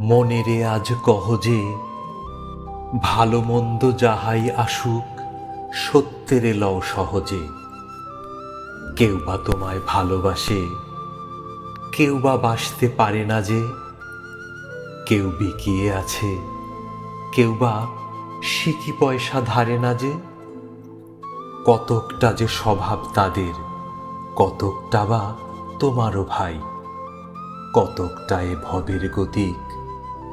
মনেরে আজ কহ যে, ভালো মন্দ যাহাই আসুক, সত্যেরে লও সহজে। কেউ বা তোমায় ভালোবাসে, কেউ বা বাসতে পারে না যে, কেউ বিকিয়ে আছে, কেউ বা সিকি পয়সা ধারে না যে। কতকটা যে স্বভাব তাদের, কতকটা বা তোমারও ভাই, কতকটা এ ভবের গতিক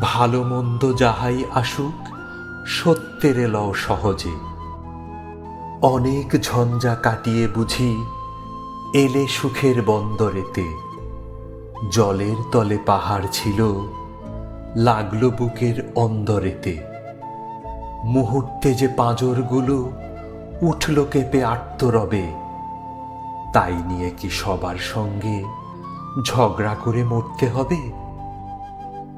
ভালো মন্দ যাহাই আসুক, সত্যেরে লও সহজে। অনেক ঝঞ্ঝা কাটিয়ে বুঝি, এলে সুখের বন্দরেতে। জলের তলে পাহাড় ছিল, লাগল বুকের অন্দরেতে। মুহূর্তে যে পাঁজরগুলো উঠল কেঁপে আত্মরবে তাই নিয়ে কি সবার সঙ্গে ঝগড়া করে মরতে হবে?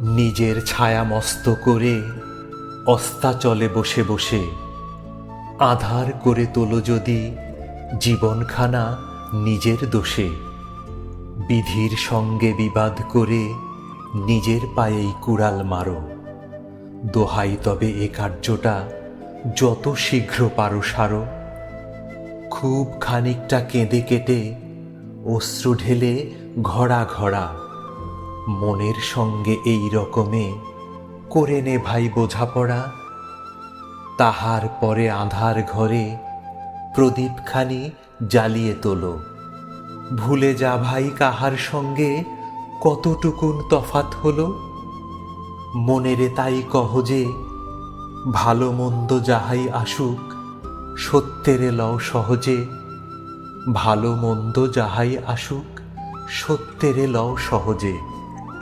নিজের ছায়া মস্ত করে অস্তাচলে বসে বসে আধার করে তোলো যদি জীবনখানা নিজের দোষে। বিধির সঙ্গে বিবাদ করে নিজের পায়েই কুড়াল মারো। দোহাই তবে এ কার্যটা যত শীঘ্র পারো সারো। খুব খানিকটা কেঁদে কেটে অশ্রু ঢেলে ঘড়া ঘড়া মনের সঙ্গে এই রকমে করে নে ভাই বোঝাপড়া। তাহার পরে আধার ঘরে প্রদীপখানি জ্বালিয়ে তোলো। ভুলে যা ভাই কাহার সঙ্গে কতটুকুন তফাত হলো। মনেরে তাই কহ যে, ভালো মন্দ যাহাই আসুক, সত্যেরে লও সহজে। ভালো মন্দ যাহাই আসুক, সত্যেরে লও সহজে।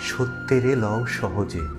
সত্যেরে লও সহজে।